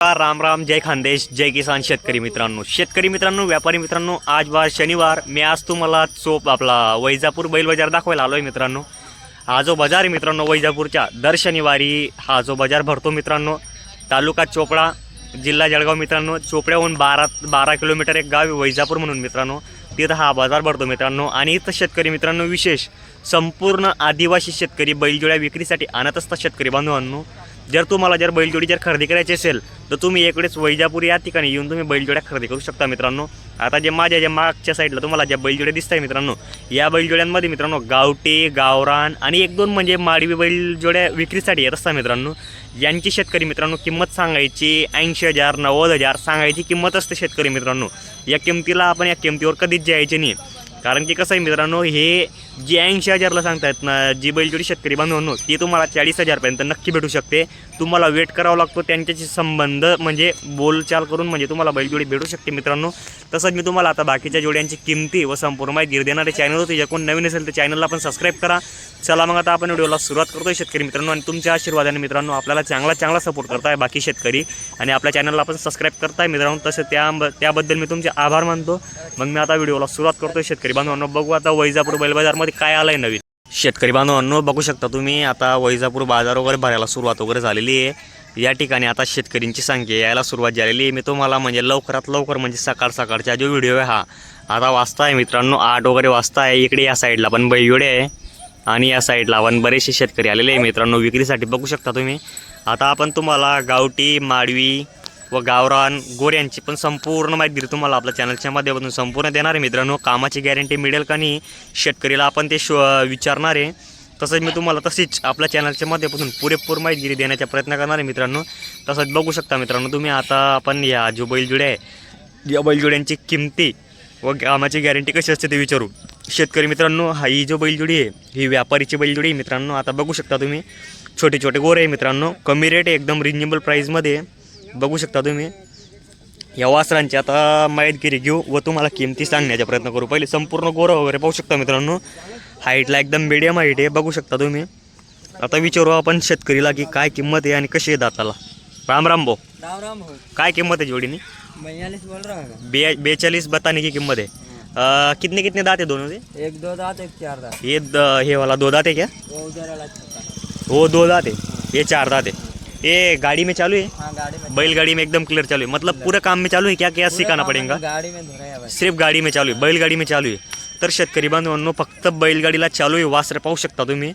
राम राम जय खानदेश जय किसान शेतकरी मित्रांनो. शेतकरी मित्रांनो व्यापारी मित्रांनो आज वार शनिवार. मी आज तुम्हाला चोप आपला वैजापूर बैल बाजार दाखवायला आलोय मित्रांनो. हा जो बाजार आहे मित्रांनो वैजापूरच्या दर शनिवारी हा जो बाजार भरतो मित्रांनो तालुका चोपडा जिल्हा जळगाव मित्रांनो चोपड्याहून बारा बारा किलोमीटर एक गाव आहे वैजापूर म्हणून मित्रांनो. तिथं हा बाजार भरतो मित्रांनो. आणि इथं शेतकरी मित्रांनो विशेष संपूर्ण आदिवासी शेतकरी बैलजोड्या विक्रीसाठी आणत असतात शेतकरी बांधवांनो. जर तुम्हाला जर बैलजोडी जर खरेदी करायची असेल तर तुम्ही इकडेच वैजापूर या ठिकाणी येऊन तुम्ही बैलजोड्या खरेदी करू शकता मित्रांनो. आता जे माझ्या ज्या मागच्या साईडला तुम्हाला ज्या बैलजोड्या दिसत आहे मित्रांनो या बैलजोड्यांमध्ये मित्रांनो गावटे गावरान आणि एक दोन म्हणजे माडवी बैलजोड्या विक्रीसाठी येत असतात मित्रांनो. यांची शेतकरी मित्रांनो किंमत सांगायची ऐंशी हजार नव्वद हजार सांगायची किंमत असते शेतकरी मित्रांनो. या किमतीला आपण या किमतीवर कधीच जायचे नाही. कारण की कसं आहे मित्रांनो हे जी ऐंशी हजारला सांगतायत ना जी बैलजोडी शेतकरी बांधवांनो ती तुम्हाला चाळीस हजारपर्यंत नक्की भेटू शकते. तुम्हाला वेट करावा लागतो. त्यांच्याशी संबंध म्हणजे बोलचाल करून म्हणजे तुम्हाला बैलजोडी भेटू शकते मित्रांनो. तसंच मी तुम्हाला आता बाकीच्या जोड्यांची किमती व संपूर्ण माहिती देणारे चॅनल होते जे कोण नवीन असेल तर चॅनलला पण सबस्क्राईब करा. चला मग आता आपण व्हिडिओला सुरुवात करतोय शेतकरी मित्रांनो आणि तुमच्या आशीर्वादाने मित्रांनो आपल्याला चांगला चांगला सपोर्ट करताय बाकी शेतकरी आणि आपल्या चॅनलला आपण सबस्क्राईब करताय मित्रांनो. तसं त्या त्याबद्दल मी तुमचे आभार मानतो. मग मी आता व्हिडिओला सुरुवात करतोय शेतकरी बांधवांनो. बघू आता वैजापूर बैलबाजारमध्ये काय काय आहे नवीन. शेतकरी बांधवांनो बघू शकता तुम्ही आता वैजापूर बाजार वगैरे भरायला सुरुवात वगैरे झालेली आहे. या ठिकाणी आता शेतकऱ्यांची संख्या यायला सुरुवात झालेली आहे. मी तुम्हाला म्हणजे लवकरात लवकर म्हणजे सकाळ सकाळचा जो व्हिडिओ आहे हा आता वाजताय आहे मित्रांनो आठ वगैरे वाजता आहे. इकडे या साईडला पण बैलजोडे आहे आणि या साईडला पण बरेचसे शेतकरी आलेले आहे मित्रांनो विक्रीसाठी बघू शकता तुम्ही. आता आपण तुम्हाला गावठी माडवी व गावरान गोऱ्यांची पण संपूर्ण माहिती दिली तुम्हाला आपल्या चॅनलच्या माध्यमातून. संपूर्ण देणार आहे मित्रांनो. कामाची गॅरंटी मिळेल का नाही शेतकरीला आपण ते शो विचारणार आहे. तसंच मी तुम्हाला तशीच आपल्या चॅनलच्या माध्यमातून पुरेपूर माहिती देण्याचा प्रयत्न करणार आहे मित्रांनो. तसंच बघू शकता मित्रांनो तुम्ही आता आपण या जो बैलजोड्या आहे या बैलजोड्यांची किमती व कामाची गॅरंटी कशी असते ते विचारू. शेतकरी मित्रांनो हा ही जो बैलजोडी आहे ही व्यापारीची बैलजोडी आहे मित्रांनो. आता बघू शकता तुम्ही छोटे छोटे गोरे आहे मित्रांनो. कमी रेट आहे एकदम रिजनेबल प्राईजमध्ये बघू शकता तुम्ही. या वासरांची आता माहितगिरी घेऊ व तुम्हाला किमती सांगण्याचा प्रयत्न करू. पहिले संपूर्ण गोरं वगैरे पाहू शकता मित्रांनो. हाईटला एकदम मिडियम हाईट आहे बघू शकता तुम्ही. आता विचारू आपण शेतकरीला की काय किंमत आहे आणि कशी आहे दाताला. राम राम भाऊ. राम राम हो काय किंमत आहे जोडीनी? है. बे बेचाळीस बताने की किंमत आहे? कितने कितने दात आहे दोनों से एक दो दांत एक चार दांत. ये द- हे वाला दो दात है क्या? वो वो दो दात है ये चार दात है ये गाड़ी में चालू है? हाँ गाड़ी में बैलगाड़ी में एकदम क्लियर चालू है। मतलब पूरा काम में चालू है क्या? क्या सिखाना पड़ेगा? गाड़ी में धोरा है बस सिर्फ गाडी में चालू आहे बैलगाडी में चालू आहे तर शेतकरी बांधवांनो फक्त बैलगाडीला चालू आहे वासरे पाहू शकता तुम्ही.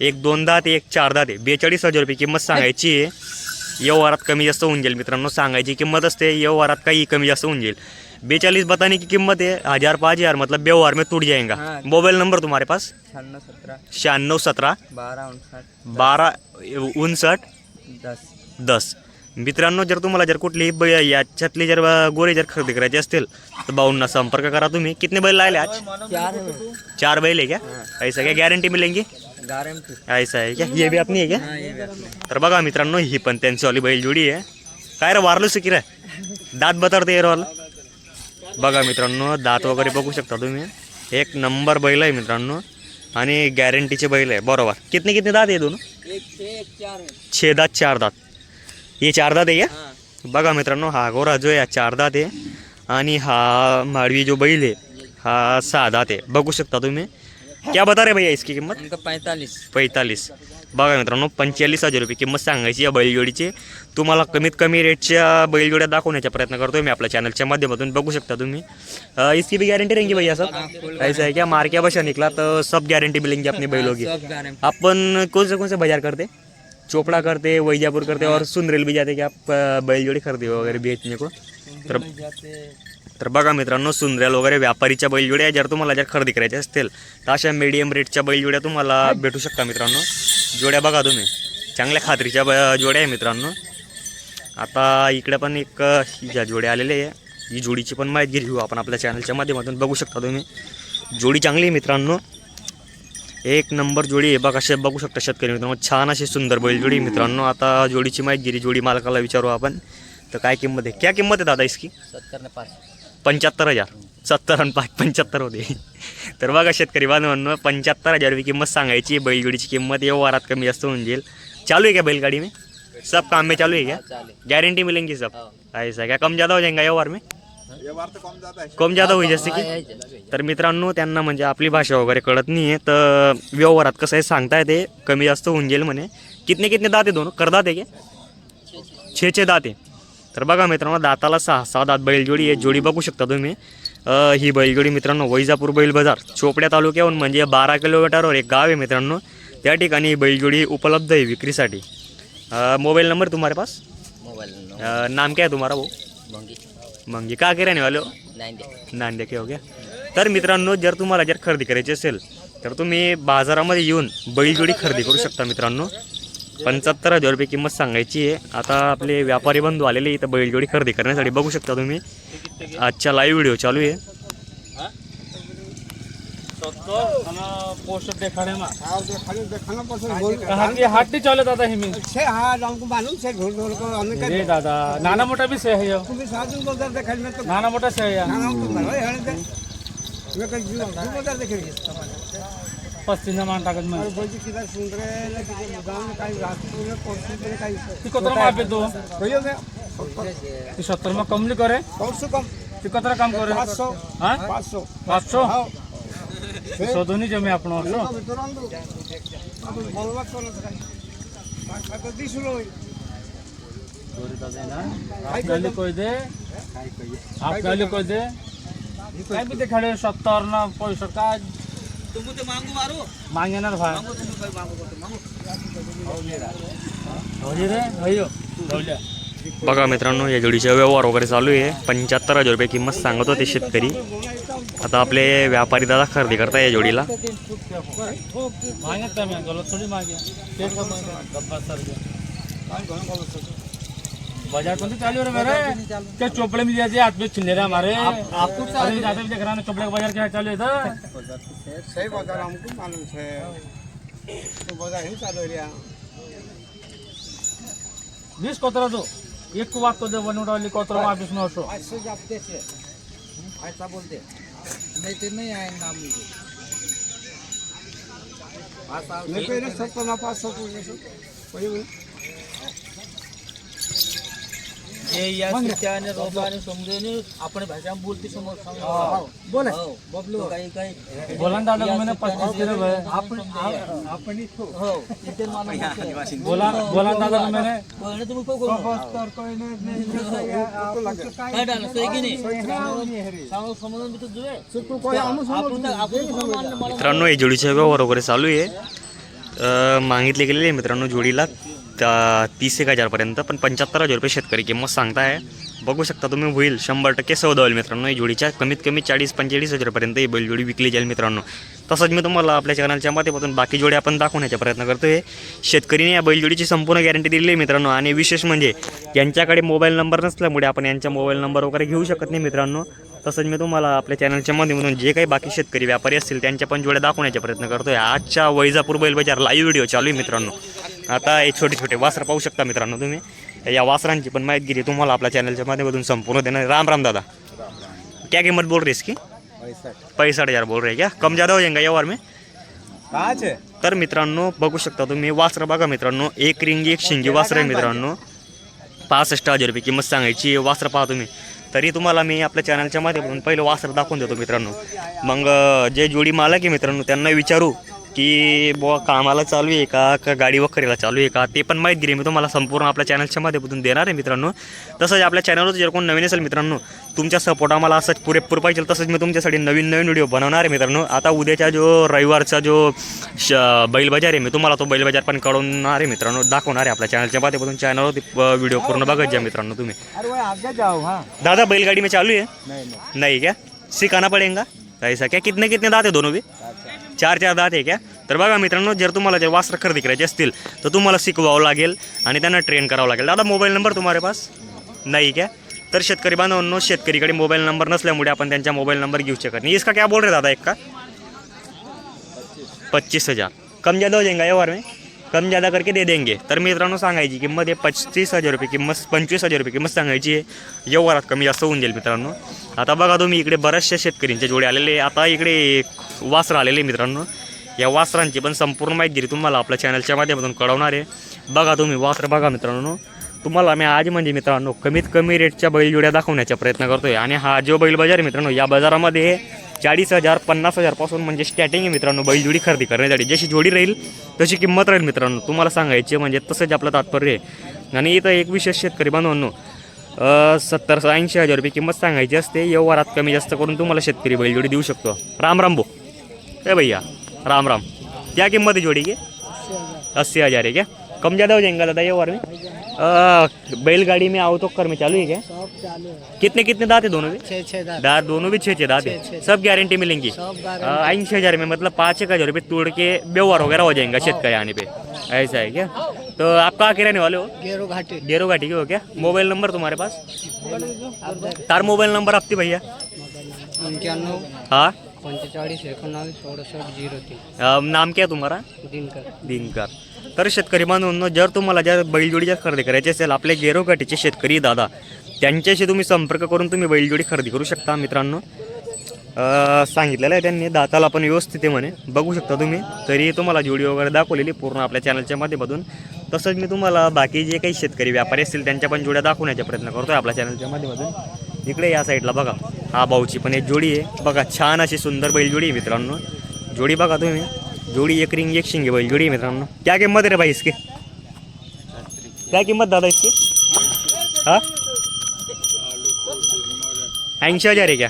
एक दोन दात एक चार दात आहे. बेचाळीस हजार रुपये किंमत सांगायची आहे. व्यवहारात कमी जास्त होऊन जाईल मित्रांनो सांगायची किंमत असते. व्यवहारात काही कमी जास्त होऊन जाईल. बेचाळीस बताने की किंमत है हजार पाँच हजार मतलब व्यवहार में टूट जाएगा हाँ। मोबाइल नंबर तुम्हारे पास? शहाण्णव सतरा. बारह उनसठ. बारा उनसठ. दस. मित्रांनो जर तुम्हाला जर कुठली बै याच्यातली जर गोरे जर खरेदी करायचे असतील तर भाऊंना संपर्क करा तुम्ही. कितने बैल लायले आज? चार बैल है. क्या ऐसा क्या? गॅरंटी मिलेंगी? गारंटी ऐसा है क्या ये भी अपनी है क्या हाँ ये भी अपने तर बघा मित्रांनो ही पण त्यांची वाली बैल जोडी आहे. काय रे वारलं सिकी रे? दात बताडते एरवाला बघा मित्रांनो दात वगैरे बघू शकता तुम्ही. एक नंबर बैल आहे मित्रांनो. आणि गॅरंटीचे बैल आहे बरोबर. कितने कितने दात आहे दोन? छः एक चार है छे दात चार दात. ये चार दात आहे हाँ. बघा मित्रांनो हा गोरा जो आहे हा चार दात आहे. आणि हा माडवी जो बैल आहे हा सहा दात आहे. बघू शकता तुम्ही. क्या बता रे भैया इसकी किंमत? पैंतालीस. पैंतालीस. बघा मित्रांनो पंचेचाळीस हजार रुपये किंमत सांगायची या बैलजोडीची. तुम्हाला कमीत कमी रेटच्या बैलजोड्या दाखवण्याचा प्रयत्न करतोय मी आपल्या चॅनलच्या माध्यमातून. बघू शकता तुम्ही. इसकी भी गारंटी रहेंगी भैया सब फुल ऐसा है क्या मार के बशा निकला तो सब गारंटी मिलेंगी अपनी बैलों की सब गारंटी अपन कौन से कौन से बाजार करते? चोपड़ा करते वैजापुर करते और सुंदरेल भी जाते कि? आप बैलजोड़ी खरीदे वगैरे बेचने को तर तर बघा मित्रांनो सुंदरेल वगैरे व्यापारीच्या बैलजोड्या जर तुम्हाला जर खरेदी करायच्या असतील तर अशा मीडियम रेटच्या बैलजोड्या तुम्हाला भेटू शकता मित्रांनो. जोड्या बघा तुम्ही. चांगल्या खात्रीच्या ब जोड्या आहे मित्रांनो. आता इकडे पण एक ज्या जोड्या आलेल्या आहे ही जोडीची पण माहिती घेऊ आपण आपल्या चॅनलच्या माध्यमातून. बघू शकता तुम्ही. जोडी चांगली आहे मित्रांनो. एक नंबर जोडी आहे. बघा असे बघू शकता शेतकरी मित्रांनो. छान अशी सुंदर बैलजोडी आहे मित्रांनो. आता जोडीची माहिती दिली जोडी मालकाला विचारू आपण. तर काय किंमत आहे? क्या किंमत आहे दादा इसकी? सत्तर पाँच पंच्याहत्तर हजार. सत्तर आणि पाच पंच्याहत्तर होते. तर बघा शेतकरी बांधवांनो पंच्याहत्तर हजार रुपये किंमत सांगायची. बैलगाडीची किंमत व्यवहारात कमी जास्त होऊन जाईल. चालू आहे का बैलगाडी मी? सब काम में चालू है क्या गारंटी मिलेंगी सब. हो. ऐसा क्या कम ज़्यादा हो जाएगा व्यवहार में? कम ज़्यादा होईल जसे की? हा. तर मित्रांनो त्यांना म्हणजे आपली भाषा वगैरे कळत नाही आहे तर व्यवहारात कसं आहे सांगताय ते कमी जास्त होऊन जाईल म्हणे. कितने कितने दाते दोन? करदात आहे का छे छे. दाते तर बघा मित्रांनो दाताला सहा सहा दात बैलजोडी आहे. जोडी बघू शकता तुम्ही. ही बैलजोडी मित्रांनो वैजापूर बैल बाजार चोपड्या तालुक्याहून म्हणजे बारा किलोमीटरवर एक गाव आहे मित्रांनो. त्या ठिकाणी ही बैलजोडी उपलब्ध आहे विक्रीसाठी. मोबाईल नंबर तुम्हारे पास? मोबाईल नाम क्या है तुम्हारा वो मंगी. मंगी. का के रहने वाले हो? नाही दे नांद्या की हो गया. तर मित्रांनो जर तुम्हाला जर खरेदी करायची असेल तर तुम्ही बाजारामध्ये येऊन बैलजोडी खरेदी करू शकता मित्रांनो. पंच्याहत्तर हजार रुपये किंमत सांगायची आहे. आता आपले व्यापारी बंधू आलेले इथं बैलजोडी खरेदी करण्यासाठी. बघू शकता तुम्ही. आजच्या लाईव्ह व्हिडिओ चालू आहे. में हाट चले दादा हाँ हमको मालूम से ढोल ढोल को हमने अरे कहा दादा नाना मोटा भी से है यो बोलते में तो मोटा से है है मैं बोलते देखेंगे पस्तीस मान टाकत में और बोल जी किधर सुन रहे हैं ना किधर गांव में कहीं रास्ते में पहुंचने के लिए कहीं ती कोतरा मापे दो कोई हो गया ती सत्तर में कम नहीं करे कौन से कम ती कोतरा काम करे पाँच सौ हाँ पाँच सौ पाँच सौ हाँ सौ नहीं जमे अपनो सो तो काय मांगे भाई हो बघा मित्रांनो या जोडीचा व्यवहार वगैरे चालू आहे. पंच्याहत्तर हजार रुपये किंमत सांगत होते शेतकरी. आता आपले व्यापारी दादा खरेदी करताय या जोडीला. मांगे. बाजार कौन से चालू रे मेरे? क्या चोपड़े में दिया हाथ में छिन्ने रहे हमारे। आपको अरे दादा भी देख रहा है चोपड़े का बाजार क्या चालू है इधर? सही बाजार हमको मालूम है। तो बाजार ही चालू है वीस कोतरा दो। एक को बात तो दे वन उड़ाली कोतरा ऐसे जाते से ऐसा बोलते नाही ते नाही आहे नाम ना रोगाने समजेने आपण भाषा बोलते समोर बोले. हो बबलू. काही काही बोला ना दादा मैंने किलो आपण आपण हो इथे बोला बोला ना दादा को मैंने कोणी तुम्ही को काय डाल सही की नाही? सांगू समजून मी तर जुळे. आपण तर मित्रांनो या जोडीचा व्यवहार वगैरे चालू आहे. अ, मागितले गेलेले आहे मित्रांनो जोडीला. त्या तीस एक हजारपर्यंत पण पंच्याहत्तर हजार रुपये शेतकरी किंमत सांगताय. बघू शकता तुम्ही होईल. शंभर टक्के सौदा होईल मित्रांनो ही जोडीच्या. कमीत कमी चाळीस पंचेचाळीस हजारपर्यंत ही बैलजोडी विकली जाईल मित्रांनो. तसंच मी तुम्हाला आपल्या चॅनलच्या माध्यमातून बाकी जोडी आपण दाखवण्याचा प्रयत्न करतोय. शेतकरीने या बैलजोडीची संपूर्ण गॅरंटी दिली आहे मित्रांनो. आणि विशेष म्हणजे यांच्याकडे मोबाईल नंबर नसल्यामुळे आपण यांच्या मोबाईल नंबर वगैरे घेऊ शकत नाही मित्रांनो. तसंच मी तुम्हाला आपल्या चॅनलच्या माध्यमातून जे काही बाकी शेतकरी व्यापारी असतील त्यांच्या पण जोड्या दाखवण्याचा प्रयत्न करतोय. आजच्या वैजापूर बैल बाजार लाईव्ह व्हिडिओ चालू आहे मित्रांनो. आता हे छोटे छोटे वासर पाहू शकता मित्रांनो तुम्ही. या वासरांची पण माहितगिरी तुम्हाला आपल्या चॅनलच्या माध्यमातून संपूर्ण देणार. राम राम दादा. क्या कीमत बोल रही है इसकी? पैंसठ हजार बोल रहे क्या? कम ज़्यादा हो जाएगा व्यवहार में? तर मित्रांनो बघू शकता तुम्ही वासरं बघा मित्रांनो. एक रिंगी एक शिंगी वासरं आहे मित्रांनो. पासष्ट हजार रुपये किंमत सांगायची वासरं पहा तुम्ही. तरी तुम्हाला मी आपल्या चॅनलच्या माध्यमातून पहिलं वासरं दाखवून देतो मित्रांनो. मग जे जोडी मालक आहे मित्रांनो त्यांना विचारू. की बुवा कामाला चालू आहे का? का गाडी वखरेला चालू आहे का? ते पण माहिती दिली मी तुम्हाला संपूर्ण आपल्या चॅनलच्या माध्यमातून देणार आहे मित्रांनो. तसंच आपल्या चॅनलवर जर कोण नवीन असेल मित्रांनो तुमच्या सपोर्ट आम्हाला असंच पुरेपूर पाहिजे तसंच मी तुमच्यासाठी नवीन नवीन व्हिडिओ बनवणार आहे मित्रांनो. आता उद्याच्या जो रविवारचा जो श बैल बाजार आहे मी तुम्हाला तो बैल बाजार पण कळवणार आहे मित्रांनो दाखवणार आहे आपल्या चॅनलच्या माध्यमातून. चॅनलवर व्हिडिओ पूर्ण बघत जा मित्रांनो तुम्ही. हाँ. दादा बैलगाड़ी में चालू है नहीं क्या सिखाना पड़ेगा ऐसा क्या कितने कितने दात आहे दोनों भी चार चार दात आहे का तर बघा मित्रांनो जर तुम्हाला जर वास्त्र खरेदी करायचे असतील तर तुम्हाला शिकवावं लागेल आणि त्यांना ट्रेन करावं लागेल. दादा मोबाईल नंबर तुम्हारे पास? नाही क्या? तर शेतकरी बांधवांनो शेतकरीकडे मोबाईल नंबर नसल्यामुळे आपण त्यांचा मोबाईल नंबर घेऊ शकत नाही. इसका क्या बोल रहे दादा एक का? पच्चीस हजार. कम ज़्यादा हो जाएगा व्यवहार में? कम ज़्यादा करके दे देंगे। तर मित्रांनो सांगायची किंमत आहे पस्तीस हजार रुपये किंमत पंचवीस हजार रुपये किंमत सांगायची आहे. व्यवहारात कमी जास्त होऊन जाईल मित्रांनो. आता बघा तुम्ही इकडे बऱ्याचशा शेतकऱ्यांच्या जोडे आलेले आता इकडे एक वासरं आलेले मित्रांनो. या वासरांची पण संपूर्ण माहिती तुम्हाला आपल्या चॅनलच्या माध्यमातून कळवणार आहे. बघा तुम्ही वासर बघा मित्रांनो. तुम्हाला मी आज म्हणजे मित्रांनो कमीत कमी रेटच्या बैलजोड्या दाखवण्याचा प्रयत्न करतोय. आणि हा जो बैल बाजार मित्रांनो या बाजारामध्ये चाळीस हजार पन्नास हजारपासून म्हणजे स्टार्टिंग आहे मित्रांनो बैलजोडी खरेदी करण्यासाठी. जशी जोडी राहील तशी किंमत राहील मित्रांनो. तुम्हाला सांगायची म्हणजे तसंच आपलं तात्पर्य आहे. आणि इथं एक विशेष शेतकरी बांधवांनो सत्तर ऐंशी हजार रुपये किंमत सांगायची असते. व्यवहारात कमी जास्त करून तुम्हाला शेतकरी बैलजोडी देऊ शकतो. राम राम भो. ए भैया राम राम. क्या किंमत आहे जोड़ी की अस्सी हज़ार आहे क्या कम ज़्यादा हो जाएगा दादा व्यवहार मी बैलगाड़ी में आओ तो कर में चालू है क्या? सब चालू है। कितने कितने दांत है दोनों भी छः छः दांत। दांत दोनों भी छः छः दांत है? सब गारंटी मिलेंगी? ऐंशी हज़ार में मतलब पाँच एक हज़ार रुपये तोड़ के व्यवहार वगैरह हो जाएगा शेतकरी आने पे। ऐसा है क्या? तो आप कहाँ के रहने वाले हो? गेरो घाटी। डेरो घाटी के हो क्या? मोबाइल नंबर तुम्हारे पास? तार मोबाइल नंबर आपती भैया? हाँ? पंचेचाळीस एकोणावीस सदुसष्ट झिरो तीन. अ, नाम क्या तुम्हारा? दिनकर. दिनकर. तर शेतकरी बांधवांनो जर तुम्हाला ज्या बैलजोडीच्या खरेदी करायची असेल आपले गेरोगाठीचे शेतकरी दादा त्यांच्याशी तुम्ही संपर्क करून तुम्ही बैलजोडी खरेदी करू शकता मित्रांनो. अं, सांगितलेलं आहे त्यांनी दाताला पण व्यवस्थित आहे म्हणे. बघू शकता तुम्ही तरी तुम्हाला जोडी वगैरे दाखवलेली पूर्ण आपल्या चॅनलच्या माध्यमातून. तसंच मी तुम्हाला बाकी जे काही शेतकरी व्यापारी असतील त्यांच्या पण जोड्या दाखवण्याचा प्रयत्न करतोय आपल्या चॅनलच्या माध्यमातून. इकडे या साईडला बघा. हा भाऊची पण एक जोडी आहे. बघा छान अशी सुंदर बैलजोडी आहे मित्रांनो. जोडी बघा तुम्ही. जोडी एक रिंग एक शिंगे बैल जोडी आहे मित्रांनो. क्या किंमत रे भाई इसकी? क्या किंमत दादा इसकी? हा? ऐंशी हजार आहे क्या?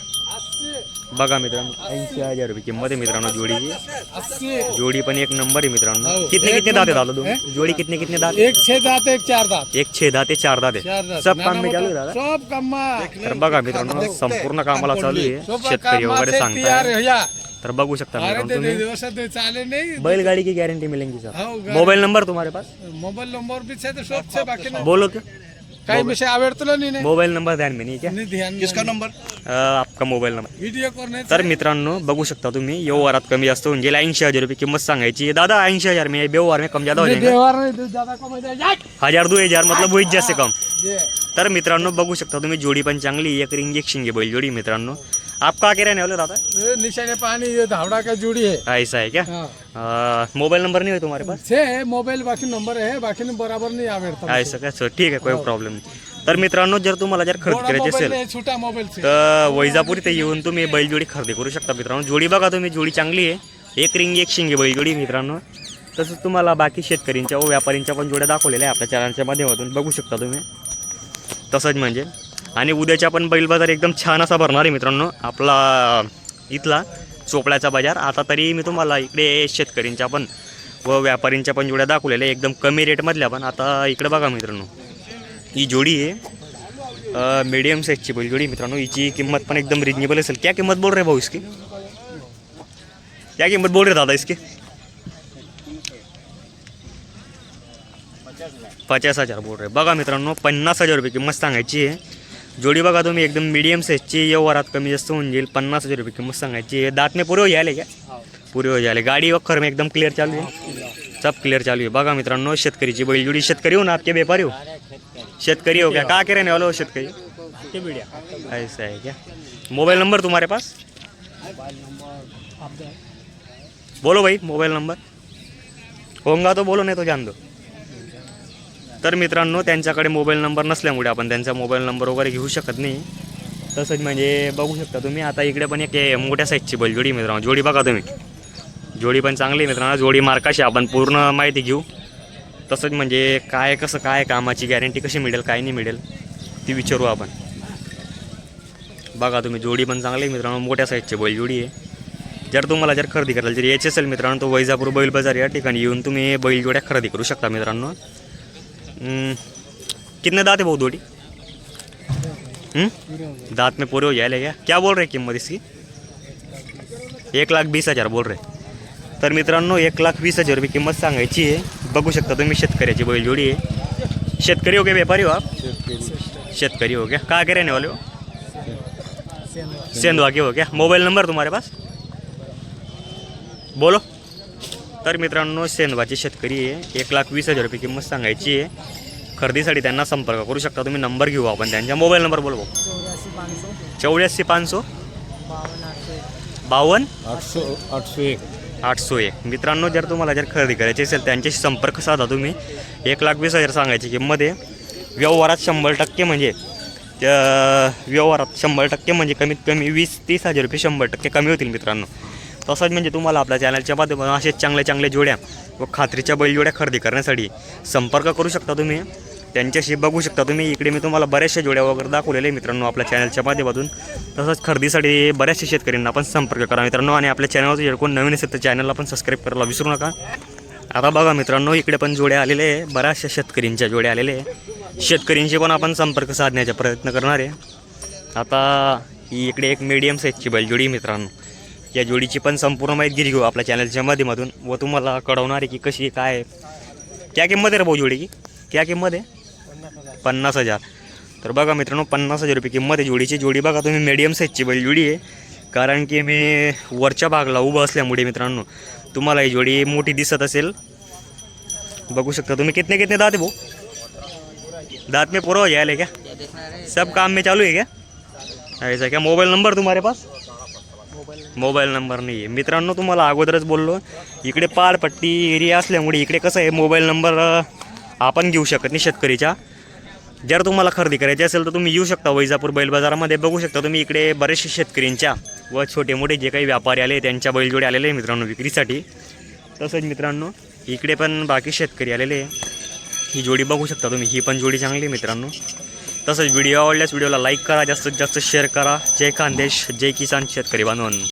बघा मित्रांनो ऐंशी हजार रुपये किंमत आहे मित्रांनो जोडीची जोडी पण एक नंबर आहे मित्रांनो. कितने कितने दाते दादा तुम्ही? जोडी कितने कितने दाते? एक छह दात एक चार दात. एक छे दाते चार दाते. चार दात. सब काम में चालू दादा? सब कम्मा तर बघा मित्रांनो संपूर्ण कामाला चालू आहे. शेतकरी वगैरे सांगताय. भैया तर बघू शकता अरे मित्रांनो ते तुम्ही. दिवस ते चाले नहीं. बैलगाड़ी की गारंटी मिलेंगी सर हो. मोबाइल नंबर तुम्हारे पास? मोबाइल नंबर भी छे तो छे बाकी बोलो काही विषय आवडतो नहीं मोबाईल नंबर ध्यान में नहीं क्या नहीं ध्यान किसका नंबर अ, आपका मोबाईल नंबर वीडियो करने तर मित्रांनो बघू शकता तुम्ही व्यवहारात कमी जास्त होऊन गेले. ऐंशी हजार रुपये किंमत सांगायची. दादा ऐंशी हजार में व्यवहार में कम ज्यादा हो जाएगा नहीं हजार दो हजार मतलब वहीच जास्त कम. तर मित्रांनो बघू शकता तुम्ही जोडी पण चांगली एक रिंग एक शिंगे बैल जोडी मित्रांनो. आप का के रहने वाले हो दादा? ये निशाने पानी ये धावड़ा का जुड़ी है। ऐसा है क्या? हाँ। मोबाइल नंबर नहीं है तुम्हारे पास? छे है मोबाइल बाकी नंबर है बाकी ने बराबर नहीं आवडता ऐसा काय? सर ठीक आहे काही प्रॉब्लेम नाही। तर मित्रांनो जर तुम्हाला जर खरेदी करायची असेल छोटा तर वैजापूर इथे येऊन तुम्ही बैलजोडी खरेदी करू शकता मित्रांनो. जोडी बघा तुम्ही जोडी चांगली आहे. एक रिंग एक शिंगे बैलजोडी मित्रांनो. तसंच तुम्हाला बाकी शेतकऱ्यांच्या व व्यापाऱ्यांच्या पण जोड्या दाखवलेल्या आहे आपल्या चॅनलच्या माध्यमातून. बघू शकता तुम्ही. तसंच म्हणजे आणि उद्याच्या पण बैल बाजार एकदम छान असा भरणार आहे मित्रांनो. आपला इथला चोपड्याचा बाजार. आता तरी मी तुम्हाला इकडे शेतकऱ्यांच्या पण व व्यापाऱ्यांच्या पण जोड्या दाखवलेल्या आहे एकदम कमी रेटमधल्या पण. आता इकडे बघा मित्रांनो. ही जोडी आहे. मीडियम साईजची बैल जोडी मित्रांनो. हिची किंमत पण एकदम रिजनेबल असेल. क्या किंमत बोल रे भाऊ इसकी? क्या किंमत बोल रहे दादा इसकी? पचास हजार बोल रहे. बघा मित्रांनो पन्नास हजार रुपये किंमत सांगायची आहे. जोडी बघा तुम्ही एकदम मीडियम साईजची व्यवहारात कमी जास्त होऊन जाईल. पन्नास हज़ार रुपये किंमत सांगायची. आहे दात में पुरे हो जायले क्या पुरे हो जायले गाडी वखर में एकदम क्लियर चालू आहे. सब क्लियर चालू आहे. बघा मित्रांनो शेतकरीची बैलजोडी शेतकरी हो ना आपके व्यापारी हो? शेतकरी हो क्या का के रहने वाले हो शेतकरी ऐसा है क्या? मोबाइल नंबर तुम्हारे पास? बोलो भाई मोबाइल नंबर. होगा तो बोलो नहीं तो जान दो. तर मित्रांनो त्यांच्याकडे मोबाईल नंबर नसल्यामुळे आपण त्यांचा मोबाईल नंबर वगैरे घेऊ शकत नाही. तसंच म्हणजे बघू शकता तुम्ही आता इकडे पण एक मोठ्या साईजची बैल जोडी मित्रांनो. जोडी बघा तुम्ही. जोडी पण चांगली आहे मित्रांनो. जोडी मार्काशी आपण पूर्ण माहिती घेऊ. तसंच म्हणजे काय कसं काय कामाची गॅरंटी कशी मिळेल काय नाही मिळेल ती विचारू आपण. बघा तुम्ही जोडी पण चांगली आहे मित्रांनो. मोठ्या साईजची बैल जोडी आहे. जर तुम्हाला जर खरेदी करायला जर यायची असेल मित्रांनो तो वैजापूर बैल बाजार या ठिकाणी येऊन तुम्ही बैल जोड्या खरेदी करू शकता मित्रांनो. कितने दांत है बहुत जोड़ी हम्म? दांत में पूरे हो जाए क्या क्या बोल रहे हैं किंमत इसकी? एक लाख बीस हज़ार बोल रहे। तर मित्रांनो एक लाख वीस हज़ार रुपये किंमत सांगायची आहे. बघू शकता तुम्ही शेतकऱ्याची बैलजोडी आहे. शेतकरी हो गया व्यापारी हो आप? शेतकरी हो गया. कहाँ के रहने वाले हो? सेंधवा के हो गया. मोबाइल नंबर तुम्हारे पास? बोलो. तर मित्रांनो सेंधवाचे शेतकरी आहे. एक लाख वीस हजार रुपये किंमत सांगायची आहे. खरेदीसाठी त्यांना संपर्क करू शकता. तुम्ही नंबर घेऊ आपण. त्यांच्या मोबाईल नंबर बोलवो. चौरासी पाच सौ चौऱ्याऐंशी पाचशो. बावन्न. आठशे बावन्न आठ सौ आठ सौ एक. आठशे एक. मित्रांनो जर तुम्हाला जर खरेदी करायची असेल त्यांच्याशी संपर्क साधा तुम्ही. एक लाख वीस हजार सांगायची किंमत आहे. व्यवहारात शंभर टक्के म्हणजे व्यवहारात शंभर टक्के म्हणजे कमीत कमी वीस तीस हजार रुपये शंभर टक्के कमी होतील मित्रांनो. तसंच म्हणजे तुम्हाला आपल्या चॅनलच्या माध्यमातून असे चांगल्या चांगल्या जोड्या व खात्रीच्या बैलजोड्या खरेदी करण्यासाठी संपर्क करू शकता तुम्ही. त्यांच्याशी बघू शकता तुम्ही. इकडे मी तुम्हाला बऱ्याचशा जोड्या वगैरे दाखवलेल्या आहे मित्रांनो आपल्या चॅनलच्या माध्यमातून. तसंच खरेदीसाठी बऱ्याचशा शेतकऱ्यांना आपण संपर्क करा मित्रांनो आणि आपल्या चॅनलवर जर कोण नवीन असेल तर चॅनलला पण सबस्क्राईब करायला विसरू नका. आता बघा मित्रांनो इकडे पण जोड्या आलेले आहे बऱ्याचशा शेतकऱ्यांच्या जोड्या आलेले आहे शेतकऱ्यांशी पण आपण संपर्क साधण्याचा प्रयत्न करणार आहे. आता ही इकडे एक मीडियम साईजची बैलजोडी मित्रांनो. या जोडीची पण संपूर्ण माहिती घेऊ आपल्या चॅनलच्या माध्यमातून. व तुम्हाला कळवणार आहे की कशी काय आहे. क्या किंमत आहे रे भाऊ जोडी की क्या किंमत आहे? पन्नास हजार. तर बघा मित्रांनो पन्नास हजार रुपये किंमत आहे जोडीची. जोडी बघा तुम्ही मीडियम साईजची बैलजोडी आहे. कारण की मी वरच्या भागला उभं असल्यामुळे मित्रांनो तुम्हाला ही जोडी मोठी दिसत असेल. बघू शकता तुम्ही कितने कितने दात आहे भाऊ? दात में पूरा हो जाए क्या? सब काम में चालू है क्या? ऐसा क्या मोबाईल नंबर तुम्हारे पास? Mobile number? नाही आहे. मित्रांनो तुम्हाला अगोदरच बोललो इकडे पारपट्टी एरिया असल्यामुळे इकडे कसं आहे मोबाईल नंबर आपण घेऊ शकत नाही शेतकरीच्या. जर तुम्हाला खरेदी करायची असेल तर तुम्ही येऊ शकता वैजापूर बैल बाजारामध्ये. बघू शकता तुम्ही इकडे बरेचसे शेतकऱ्यांच्या व छोटे मोठे जे काही व्यापारी आले त्यांच्या बैलजोडे आलेले आहे मित्रांनो विक्रीसाठी. तसंच मित्रांनो इकडे पण बाकी शेतकरी आलेले आहे. ही जोडी बघू शकता तुम्ही. ही पण जोडी चांगली आहे मित्रांनो. तसंच व्हिडिओ आवडल्यास व्हिडिओला लाईक करा जास्तीत जास्त शेअर करा. जय खानदेश जय किसान शेतकरी बांधवांनो.